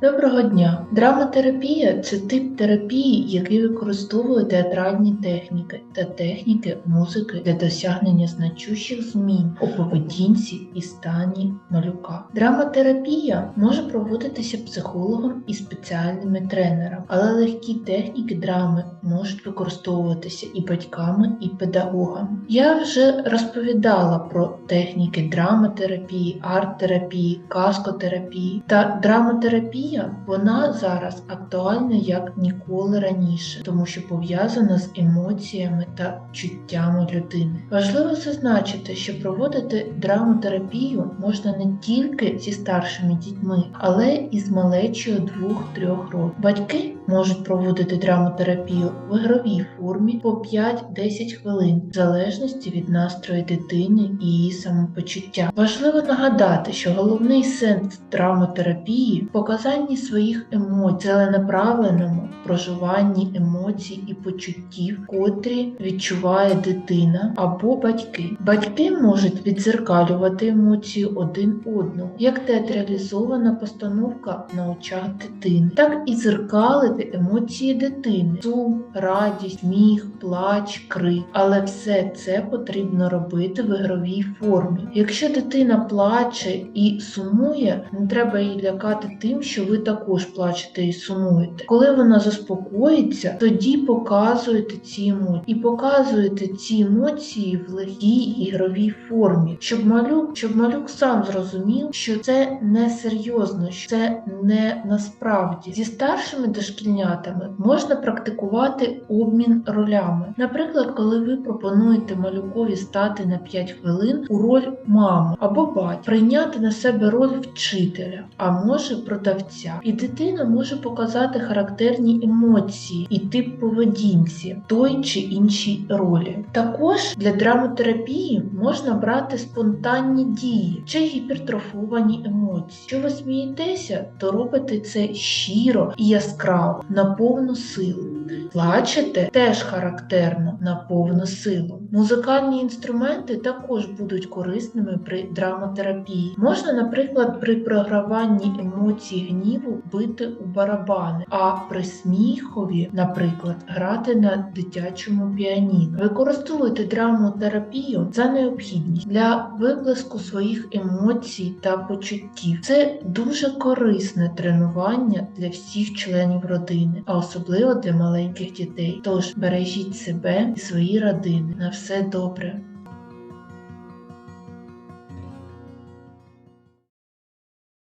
Доброго дня! Драматерапія це тип терапії, який використовує театральні техніки та техніки музики для досягнення значущих змін у поведінці і стані малюка. Драматерапія може проводитися психологом і спеціальними тренерами, але легкі техніки драми можуть використовуватися і батьками, і педагогами. Я вже розповідала про техніки драматерапії, арт-терапії, каскотерапії та драматерапія вона зараз актуальна як ніколи раніше, тому що пов'язана з емоціями та чуттями людини. Важливо зазначити, що проводити драматерапію можна не тільки зі старшими дітьми, але і з малечою 2-3 років. Батьки можуть проводити драматерапію в ігровій формі по 5-10 хвилин, в залежності від настрою дитини і її самопочуття. Важливо нагадати, що головний сенс драматерапії показанні своїх емоцій, целенаправленому проживанні емоцій і почуттів, котрі відчуває дитина або батьки. Батьки можуть відзеркалювати емоції один одного, як театралізована постановка на очах дитини, так і зеркалити емоції дитини: сум, радість, сміх, плач, крик. Але все це потрібно робити в ігровій формі. Якщо дитина плаче і сумує, не треба її лякати тим, що ви також плачете і сумуєте. Коли вона заспокоїться, тоді показуєте ці емоції і показуєте ці емоції в легкій ігровій формі, щоб малюк, щоб малюк сам зрозумів, що це не серйозно, що це не насправді. Зі старшими дошкільнятами можна практикувати обмін ролями. Наприклад, коли ви пропонуєте малюкові стати на 5 хвилин у роль мами або батька, прийняти на себе роль вчителя, а може продавця. І дитина може показати характерні емоції і тип поведінці той чи іншій ролі. Також для драматерапії можна брати спонтанні дії чи гіпертрофовані емоції. Якщо ви смієтеся, то робите це щиро і яскраво на повну силу. Плачете теж характерно на повну силу. Музикальні інструменти також будуть корисними при драматерапії. Можна, наприклад, при програванні емоцій гніву бити у барабани, а при сміхові, наприклад, грати на дитячому піаніно. Використовуйте драматерапію за необхідність для виплеску своїх емоцій та почуттів. Це дуже корисне тренування для всіх членів родини, а особливо для маленьких дітей. Тож бережіть себе і свої родини. На все добре.